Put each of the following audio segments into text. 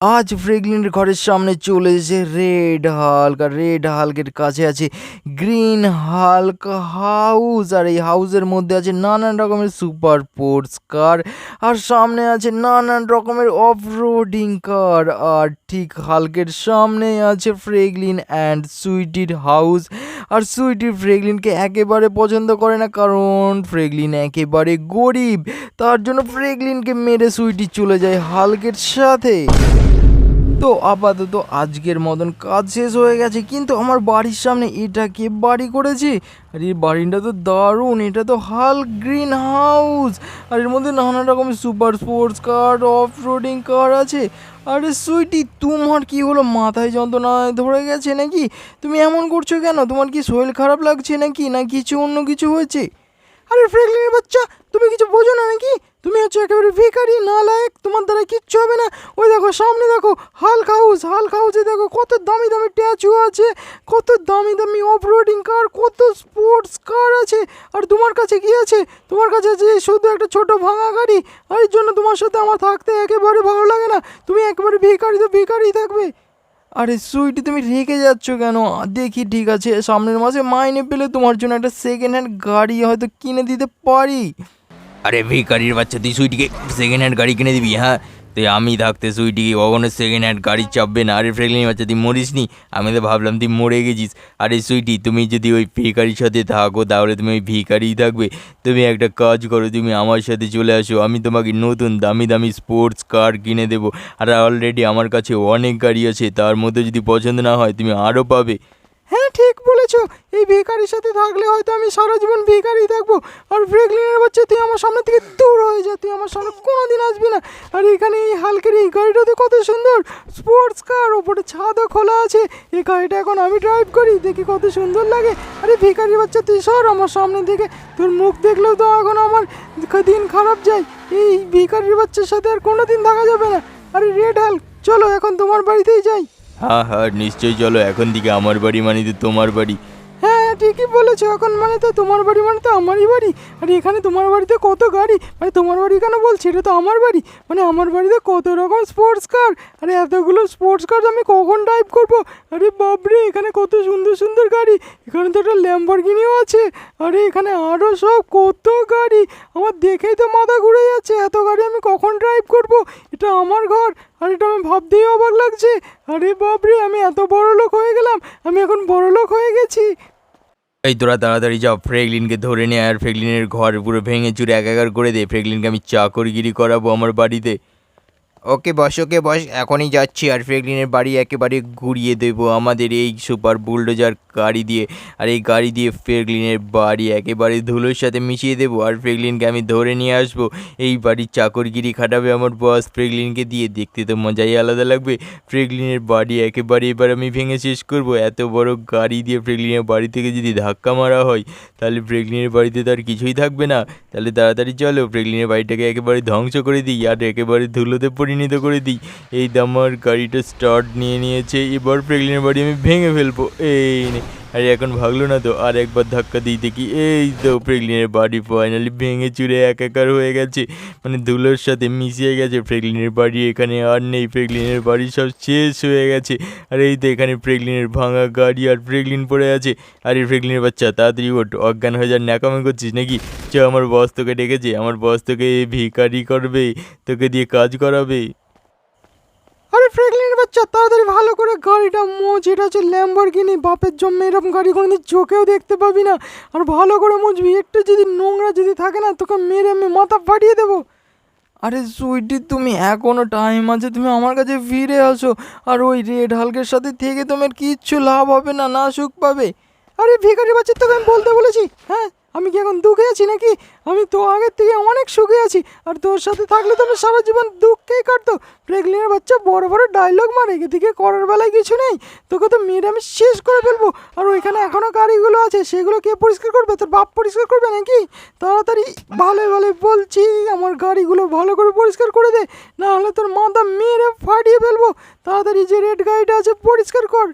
আজ ফ্রেগলিনের ঘরের সামনে চলে এসেছে রেড হাল্ক আর রেড হাল্কের কাছে আছে গ্রিন হাল্ক হাউস আর এই হাউসের মধ্যে আছে নানান রকমের সুপার স্পোর্টস কার আর সামনে আছে নানান রকমের অফ রোডিং কার আর ঠিক হাল্কের সামনে আছে ফ্রেগলিন অ্যান্ড সুইটির হাউস আর সুইটি ফ্রেগলিনকে একেবারে পছন্দ করে না কারণ ফ্রেগলিন একেবারে গরিব, তার জন্য ফ্রেগলিনকে মেরে সুইটি চলে যায় হাল্কের সাথে। তো আপাতত আজকের মতন কাজ শেষ হয়ে গেছে, কিন্তু আমার বাড়ির সামনে এটা কে বাড়ি করেছে। আর এই বাড়িটা তো দারুণ, এটা তো হাল গ্রিন হাউস। আর এর মধ্যে নানা রকমের super sports car off roading car আছে। আরে সুইটি, তোমার কি হলো, মাথায় যন্ত্রণায় ধরে গেছে নাকি? তুমি এমন করছ কেন? তোমার কি শরীর খারাপ লাগছে নাকি? না কিছু অন্য কিছু হয়েছে? আরে ফ্রেগলিনের বাচ্চা, তুমি কিছু বোঝো না নাকি? তুমি হচ্ছে একেবারে ভিখারি না লায়ক তোমার দ্বারা কিচ্ছু হবে না। ওই দেখো, সামনে দেখো হালকা হাউস হালকা হাউসে দেখো, কত দামি দামি ট্যাচু আছে, কত দামি দামি অফ রোডিং কার কত স্পোর্টস কার আছে। আর তোমার কাছে কি আছে? তোমার কাছে আছে শুধু একটা ছোট ভাঙা গাড়ি, আর এর জন্য তোমার সাথে আমার থাকতে একেবারে ভালো লাগে না। তুমি একেবারে ভিখারি তো ভিখারি থাকবে। আরে, সুইটি, তুমি রেগে যাচ্ছ কেন? দেখি, ঠিক আছে, সামনের মাসে মাইনে পেলে তোমার জন্য একটা সেকেন্ড হ্যান্ড গাড়ি হয়তো কিনে দিতে পারি। আরে ভিকারির বাচ্চা, তুই সুইটিকে সেকেন্ড হ্যান্ড গাড়ি কিনে দিবি হ্যাঁ? তুই আমি থাকতে সুইটিকে কখনো সেকেন্ড হ্যান্ড গাড়ি চাপবে না। আরে ফ্রেগলিন বাচ্চা, তুই মরিস নি? আমি তো ভাবলাম তুই মরে গেছিস। আরে সুইটি, তুমি যদি ওই ভিকারির সাথে থাকো, তাহলে তুমি ওই ভিকারিই থাকবে। তুমি একটা কাজ করো, তুমি আমার সাথে চলে আসো। আমি তোমাকে নতুন দামি দামি স্পোর্টস কার কিনে দেবো। আর অলরেডি আমার কাছে অনেক গাড়ি আছে, তার মধ্যে যদি পছন্দ না হয়, তুমি আরও পাবে। হ্যাঁ ঠিক বলেছ। এই ভিখারির সাথে থাকলে হয়তো আমি সারা জীবন ভিখারি থাকব। আর ফ্রেগলিনের বাচ্চা, তুই আমার সামনে থেকে দূর হয়ে যা, তুই আমার সামনে কোনোদিন আসবি না। আর এখানে এই হালকের এই গাড়িটা তো কত সুন্দর। স্পোর্টস কার ওপরে ছাদও খোলা আছে। এই গাড়িটা এখন আমি ড্রাইভ করি, দেখি কত সুন্দর লাগে। আরে ভিখারির বাচ্চা, তুই সর আমার সামনে থেকে। তোর মুখ দেখলেও তো এখন আমার দিন খারাপ যায়। এই ভিখারির বাচ্চার সাথে আর কোনোদিন থাকা যাবে না। আরে রেড হাল্ক চলো এখন তোমার বাড়িতেই যাই। হ্যাঁ হ্যাঁ নিশ্চয়ই চলো এখন থেকে আমার বাড়ি মানে তো তোমার বাড়ি। ঠিকই বলেছ, এখন মানে তো তোমার বাড়ি মানে তো আমারই বাড়ি। আর এখানে তোমার বাড়িতে কত গাড়ি? মানে তোমার বাড়ি কেন বলছি? এটা তো আমার বাড়ি। মানে আমার বাড়িতে কত রকম স্পোর্টস কার আরে এতগুলো স্পোর্টস কার আমি কখন ড্রাইভ করব? আরে বাবরে এখানে কত সুন্দর সুন্দর গাড়ি। এখানে তো একটা ল্যাম্বরগিনিও আছে। আরে এখানে আরও সব কত গাড়ি। আমার দেখেই তো মাথা ঘুরে যাচ্ছে, এত গাড়ি আমি কখন ড্রাইভ করব? এটা আমার ঘর। আর এটা আমি ভাবতেই অবাক লাগছে। আরে বাবরে আমি এত বড় লোক হয়ে গেলাম। আমি এখন বড় লোক হয়ে গেছি। এই তোরা তাড়াতাড়ি যাও। ফ্রেগলিনকে ধরে নে আর ফ্রেগলিনের ঘর পুরো ভেঙে চুরে একাকার করে দে। ফ্রেগলিনকে আমি চাকরগিরি করাবো আমার বাড়িতে। ওকে বস ওকে বস, এখনই যাচ্ছি। আর ফ্রেগলিনের বাড়ি একেবারে ঘুরিয়ে দেবো আমাদের এই সুপার বুলডোজার গাড়ি দিয়ে। আর এই গাড়ি দিয়ে ফ্রেগলিনের বাড়ি একেবারে ধুলোর সাথে মিশিয়ে দেবো। আর ফ্রেগলিনকে আমি ধরে নিয়ে আসব। এই বাড়ির চাকরগিরি খাটাবে আমার বস। ফ্রেগলিনকে দিয়ে দেখতে তো মজাই আলাদা লাগবে। ফ্রেগলিনের বাড়ি একেবারে এবার আমি ভেঙে শেষ করব। এত বড় গাড়ি দিয়ে ফ্রেগলিনের বাড়ি থেকে যদি ধাক্কা মারা হয়, তাহলে ফ্রেগলিনের বাড়িতে তো আর কিছুই থাকবে না। তাহলে তাড়াতাড়ি চলো, ফ্রেগলিনের বাড়িটাকে একেবারে ধ্বংস করে দিই। আর একেবারে ধুলোতে পরিণত করে দিই। এই দামার গাড়িটা স্টার্ট নিয়ে নিয়েছে। এবার ফ্রেগলিনের বাড়ি আমি ভেঙে ফেলব। এই আরে এখন ভাগলো না তো, আর একবার ধাক্কা দিই দেখি, এই তো ফ্রেগলিনের বাড়ি ফাইনালি ভেঙে চুরে একাকার হয়ে গেছে। মানে ধুলোর সাথে মিশিয়ে গেছে ফ্রেগলিনের বাড়ি এখানে আর নেই ফ্রেগলিনের বাড়ি সব শেষ হয়ে গেছে। আর এই তো এখানে ফ্রেগলিনের ভাঙা গাড়ি আর ফ্রেগলিন পড়ে আছে। আর এই ফ্রেগলিনের বাচ্চা, তাড়াতাড়ি ওঠ, অজ্ঞান হয়ে যার ন্যাকামি করছিস নাকি? চ, আমার বস তোকে ডেকেছে, আমার বস তোকে ভিকারি করবে, তোকে দিয়ে কাজ করাবে। আরে ফ্রেগলিনের বাচ্চা, তাড়াতাড়ি ভালো করে গাড়িটা মোজ, এটা হচ্ছে ল্যাম্বরগিনি বাপের জন্য এরকম গাড়ি কোনোদিন চোখেও দেখতে পাবি না। আর ভালো করে মুছবি, একটু যদি নোংরা যদি থাকে না, তোকে মেরে আমি মাথা ফাটিয়ে দেবো। আরে সুইটি, তুমি এখনও টাইম আছে, তুমি আমার কাছে ফিরে আসো। আর ওই রেড হালকের সাথে থেকে তোমার কিচ্ছু লাভ হবে না না সুখ পাবে। আরে ভিখারি বাচ্চা, তোকে আমি বলতে বলেছি হ্যাঁ? আমি কি এখন দুঃখে আছি নাকি? আমি তো আগের থেকে অনেক সুখে আছি। আর তোর সাথে থাকলে তো আমি সারা জীবন দুঃখেই কাটতো। প্রেগলিনের বাচ্চা, বড় বড় ডায়লগ মারে। এদিকে করার বেলায় কিছু নেই। তোকে তো মেরে আমি শেষ করে ফেলব। আর ওইখানে এখনও গাড়িগুলো আছে। সেগুলো কে পরিষ্কার করবে? তোর বাপ পরিষ্কার করবে নাকি? তাড়াতাড়ি ভালো ভালো বলছি, আমার গাড়িগুলো ভালো করে পরিষ্কার করে দে। না হলে তোর মাথা মেরে ফাটিয়ে ফেলব। তাড়াতাড়ি যে রেড গাড়িটা আছে, পরিষ্কার কর।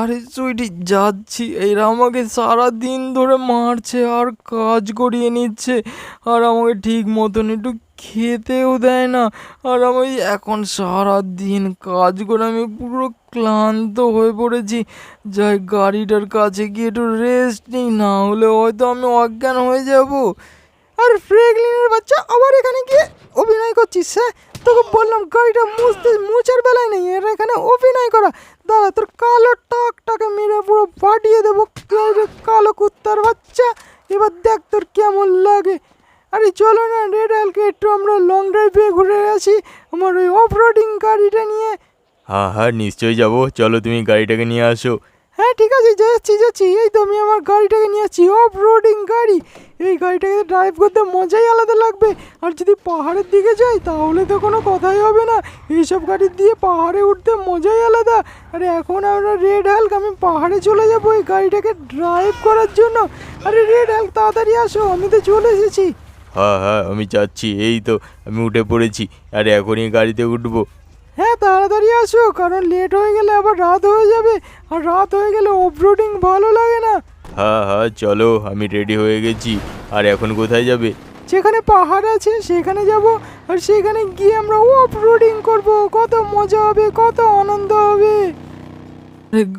আরে সুইটি, যাচ্ছি। এরা আমাকে সারা দিন ধরে মারছে আর কাজ করিয়ে নিচ্ছে। আর আমাকে ঠিক মতন একটু খেতেও দেয় না। আর আমি এখন সারা দিন কাজ করে আমি পুরো ক্লান্ত হয়ে পড়েছি। যাই গাড়িটার কাছে গিয়ে একটু রেস্ট নিই, না হলে হয়তো আমি অজ্ঞান হয়ে যাব। আর ফ্রেগলিনের বাচ্চা আবার এখানে গিয়ে অভিনয় করছিস হ্যাঁ? তোকে বললাম, গাড়িটা মুছতে, মুছার বেলায় নেই, এর এখানে অভিনয় করা। দাদা, তোর কালো টাকটাকে মেরে পুরো ফাটিয়ে দেবো। কালো কুত্তার বাচ্চা, এবার দেখ তোর কেমন লাগে। আরে চলো না, রেড আলকে একটু আমরা লং ড্রাইভে ঘুরে আসি, আমার ওই অফ রোডিং গাড়িটা নিয়ে। হ্যাঁ হ্যাঁ নিশ্চয়ই যাব। চলো তুমি গাড়িটাকে নিয়ে আসো। হ্যাঁ ঠিক আছে, যাচ্ছি যাচ্ছি। এই তো আমি আমার গাড়িটাকে নিয়ে আসছি। অফ রোডিং গাড়ি। এই গাড়িটাকে ড্রাইভ করতে মজাই আলাদা লাগবে। আর যদি পাহাড়ের দিকে যাই, তাহলে তো কোনো কথাই হবে না। এইসব গাড়ি দিয়ে পাহাড়ে উঠতে মজাই আলাদা। আরে, এখন আমরা রেড হাল্ক আমি পাহাড়ে চলে যাব এই গাড়িটাকে ড্রাইভ করার জন্য। আরে রেড হাল্ক তাড়াতাড়ি আসো, আমি তো চলে এসেছি। হ্যাঁ হ্যাঁ আমি যাচ্ছি। এই তো, আমি উঠে পড়েছি। আর, এখনই গাড়িতে উঠবো। হ্যাঁ তাড়াতাড়ি আসো কারণ লেট হয়ে গেলে আবার রাত হয়ে যাবে। আর রাত হয়ে গেলে অফরোডিং ভালো লাগে না। হ্যাঁ হ্যাঁ চলো আমি রেডি হয়ে গেছি। আর এখন কোথায় যাবে? যেখানে পাহাড় আছে সেখানে যাব। আর সেখানে গিয়ে আমরা অফ রোডিং করব। কত মজা হবে কত আনন্দ হবে।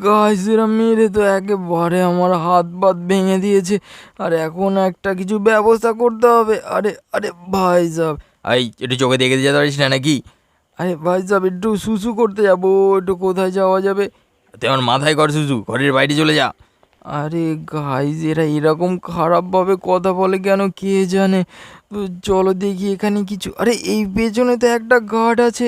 গাছ মেরে তো একেবারে আমার হাত বাত ভেঙে দিয়েছে। আর এখন একটা কিছু ব্যবস্থা করতে হবে। আরে আরে ভাই সাহেব। এই একটু চোখে দেখে যেতে পারিস না নাকি? আরে ভাই সাহেব একটু শুশু করতে যাব একটু কোথায় যাওয়া যাবে? আমার মাথায় কর শুধু ঘরের বাইরে চলে যা। আরে গাইজ এরা এরকম খারাপভাবে কথা বলে কেন কে জানে? তো চলো দেখি এখানে কিছু আরে এই পেছনে তো একটা গার্ড আছে।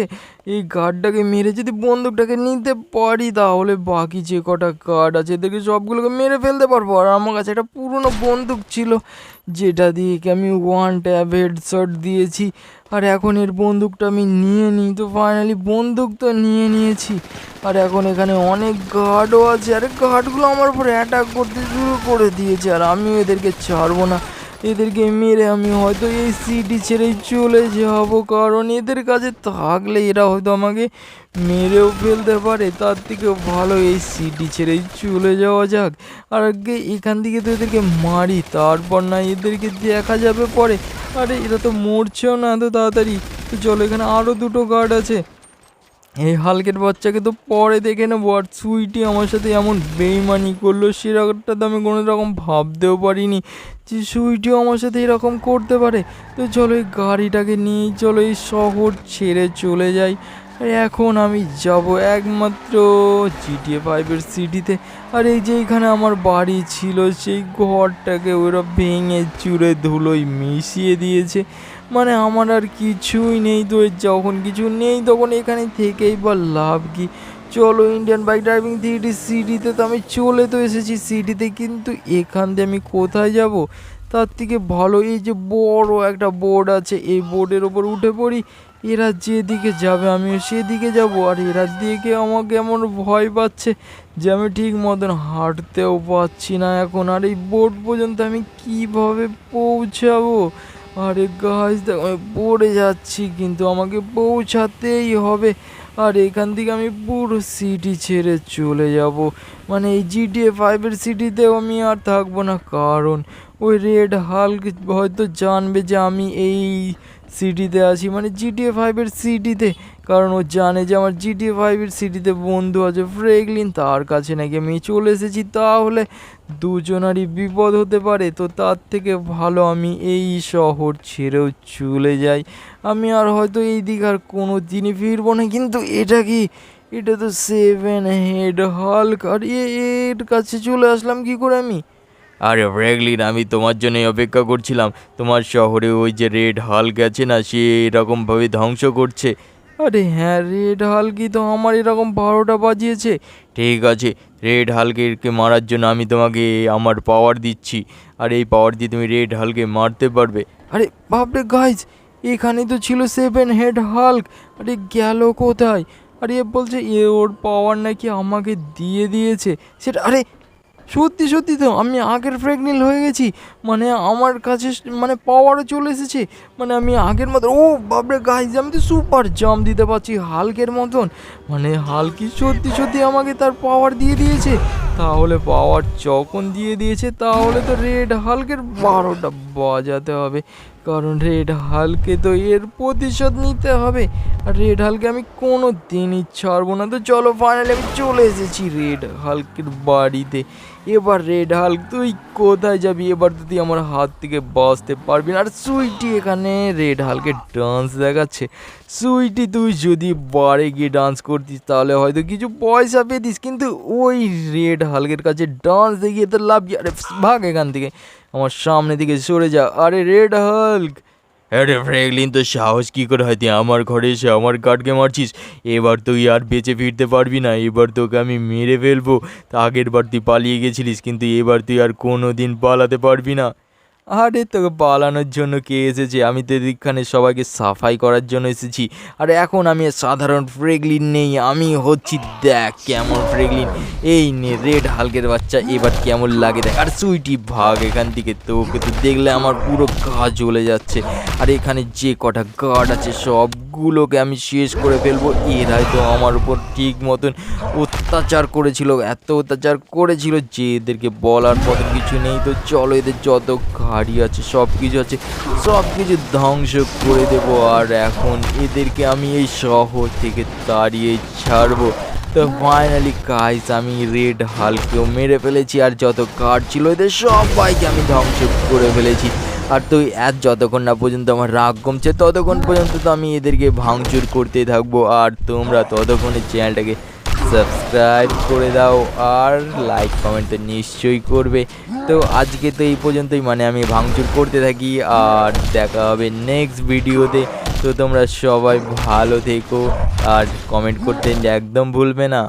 এই গার্ডটাকে মেরে যদি বন্দুকটাকে নিতে পারি তাহলে বাকি যে কটা গার্ড আছে এদেরকে সবগুলোকে মেরে ফেলতে পারব। আর আমার কাছে একটা পুরনো বন্দুক ছিল যেটা দিয়ে কি আমি ওয়ান ট্যাব হেডশট দিয়েছি। আর এখন এর বন্দুকটা আমি নিয়ে নিই। তো ফাইনালি বন্দুক তো নিয়ে নিয়েছি। আর এখন এখানে অনেক গার্ডও আছে। আর গার্ডগুলো আমার উপরে অ্যাটাক করতে শুরু করে দিয়েছে। আর আমিও এদেরকে ছাড়বো না। এদেরকে মেরে আমি হয়তো এই সিটি ছেড়েই চলে যাব, কারণ এদের কাছে থাকলে এরা হয়তো আমাকে মেরেও ফেলতে পারে। তার থেকে ভালো এই সিটি ছেড়ে চলে যাওয়া যাক। আর এখান থেকে তো এদেরকে মারি, তারপর না এদেরকে দেখা যাবে পরে। আরে এরা তো মরছেও না এত তাড়াতাড়ি। তো চলো এখানে আরও দুটো গার্ড আছে। এই হালকের বাচ্চাকে তো পরে দেখে নেব, আর সুইটি আমার সাথে এমন বেইমানি করল সেরকমটা তো আমি কোনো রকম ভাবতেও পারিনি যে সুইটিও আমার সাথে এরকম করতে পারে। তো চলো এই গাড়িটাকে নিয়ে চলো, এই শহর ছেড়ে চলে যাই। এখন আমি যাব একমাত্র জিটিএ ফাইভের সিটিতে। আর এই যে এখানে আমার বাড়ি ছিল, সেই ঘরটাকে ওরা ভেঙে চুরে ধুলোয় মিশিয়ে দিয়েছে। মানে আমার আর কিছুই নেই তো যখন কিছু নেই তখন এখানে থেকেই বা লাভ কি? চলো ইন্ডিয়ান বাইক ড্রাইভিং থ্রি সিটিতে তো আমি চলে তো এসেছি। সিটিতে কিন্তু এখান দিয়ে আমি কোথায় যাব? তার থেকে ভালো এই যে বড় একটা বোর্ড আছে, এই বোর্ডের ওপর উঠে পড়ি। এরা যেদিকে যাবে আমিও সেদিকে যাব। আর এরা দিকে আমাকে এমন ভয় পাচ্ছে যে আমি ঠিক মতন হাঁটতেও পাচ্ছি না এখন। আর এই বোর্ড পর্যন্ত আমি কীভাবে পৌঁছাবো? আরে গাছ দেখ, আমি পড়ে যাচ্ছি, কিন্তু আমাকে পৌঁছাতেই হবে। আর এখান থেকে আমি পুরো সিটি ছেড়ে চলে যাব। মানে এই জিটিএ ফাইভের সিটিতেও আমি আর থাকব না, কারণ ওই রেড হাল্ক হয়তো জানবে যে আমি এই সিটিতে আছি মানে জিটিএ ফাইভের সিটিতে কারণ ও জানে যে আমার জিটিএ ফাইভের সিটিতে বন্ধু আছে ফ্রেগলিন তার কাছে নাকি আমি চলে এসেছি, তাহলে দুজনারই বিপদ হতে পারে, তো তার থেকে ভালো আমি এই শহর ছেড়েও চলে যাই। আমি আর হয়তো এই দিক আর কোনো দিনই ফিরবো না, কিন্তু এটা কি? এটা তো সেভেন হেড হাল্ক আর এর কাছে চলে আসলাম কি করে আমি? আরে ফ্র্যাগলিন আমি তোমার জন্যই অপেক্ষা করছিলাম। তোমার শহরে ওই যে রেড হাল গেছে না, সে এরকমভাবে ধ্বংস করছে। আরে হ্যাঁ রেড হালকি তো আমার এরকম বারোটা বাজিয়েছে। ঠিক আছে, রেড হালকে মারার জন্য আমি তোমাকে আমার পাওয়ার দিচ্ছি। আর এই পাওয়ার দিয়ে তুমি রেড হালকে মারতে পারবে। আরে বাপরে গাইজ এখানে তো ছিল সেভেন হেড হাল্ক আরে গেল কোথায়? আরে বলছে, এ ওর পাওয়ার নাকি আমাকে দিয়ে দিয়েছে। সেটা, আরে সত্যি সত্যি তো, আমি আগের প্রেগনেন্ট হয়ে গেছি। মানে আমার কাছে মানে পাওয়ারও চলে এসেছে। মানে আমি আগের মতো, ও বাবরে গাইজ আমি তো সুপার জাম দিতে পারছি, হালকের মতন। মানে হালকি সত্যি সত্যি আমাকে তার পাওয়ার দিয়ে দিয়েছে। তাহলে পাওয়ার যখন দিয়ে দিয়েছে, তাহলে তো রেড হালকের বারোটা বাজাতে হবে। কারণ রেড হালকে তো এর প্রতিশোধ নিতে হবে। আর রেড হালকে আমি কোনো দিনই ছাড়বো না। তো চলো ফাইনালি আমি চলে এসেছি রেড হালকের বাড়িতে। এবার রেড হাল্ক তুই কোথায় যাবি? এবার তো তুই আমার হাত থেকে বাঁচতে পারবি না। আর সুইটি এখানে রেড হালকে ডান্স দেখাচ্ছে। সুইটি, তুই যদি বারে গিয়ে ডান্স করতিস, তাহলে হয়তো কিছু পয়সা পেতিস। কিন্তু ওই রেড হালকের কাছে ডান্স দেখিয়ে তো লাভ কি? আরে ভাগ এখান থেকে। আমার সামনে দিকে সরে যা। আরে রেড হাল্ক! আরে ফ্র্যাঙ্কলিন তো সাহস কী করে হয়? তুই আমার ঘরে এসে আমার গার্ডকে মারছিস। এবার তুই আর বেঁচে ফিরতে পারবি না। এবার তোকে আমি মেরে ফেলব। আগের বার তুই পালিয়ে গেছিলিস, কিন্তু এবার তুই আর কোনো দিন পালাতে পারবি না। আরে তোকে পালানোর জন্য কে এসেছে? আমি তো এখানে সবাইকে সাফাই করার জন্য এসেছি। আর এখন আমি সাধারণ ফ্রেগলিন নেই, আমি হচ্ছি, দেখ কেমন ফ্রেগলিন। এই নে, রেড হালকের বাচ্চা, এবার কেমন লাগে দেখ। আর সুইটি ভাগ এখান থেকে, তোকে তো দেখলে আমার পুরো গা জ্বলে যাচ্ছে। আর এখানে যে কটা গার্ড আছে, সবগুলোকে আমি শেষ করে ফেলব। এরাই তো আমার উপর ঠিক মতন অত্যাচার করেছিল, এত অত্যাচার করেছিল যে এদেরকে বলার মতন কিছু নেই। তো চলো এদের যত গাড়ি আছে সব কিছু আছে। সব কিছু ধ্বংস করে দেব আর এখন এদেরকে আমি এই শহর থেকে তাড়িয়ে ছাড়বো। তো ফাইনালি গাইস আমি রেড হালকেও মেরে ফেলেছি আর যত কার্ড ছিল এদের সবাইকে আমি ধ্বংস করে ফেলেছি। আর তুই এত যতক্ষণ না পর্যন্ত আমার রাগ কমছে, ততক্ষণ পর্যন্ত তো আমি এদেরকে ভাঙচুর করতে থাকব। আর তোমরা ততক্ষণে চ্যানেলটাকে সাবস্ক্রাইব করে দাও আর লাইক কমেন্ট তো নিশ্চয়ই করবে। তো আজকে তো এই পর্যন্তই মানে আমি ভাঙচুর করতে থাকি আর দেখা হবে নেক্সট ভিডিওতে তো তোমরা সবাই ভালো থেকো আর কমেন্ট করতে একদম ভুলবে না।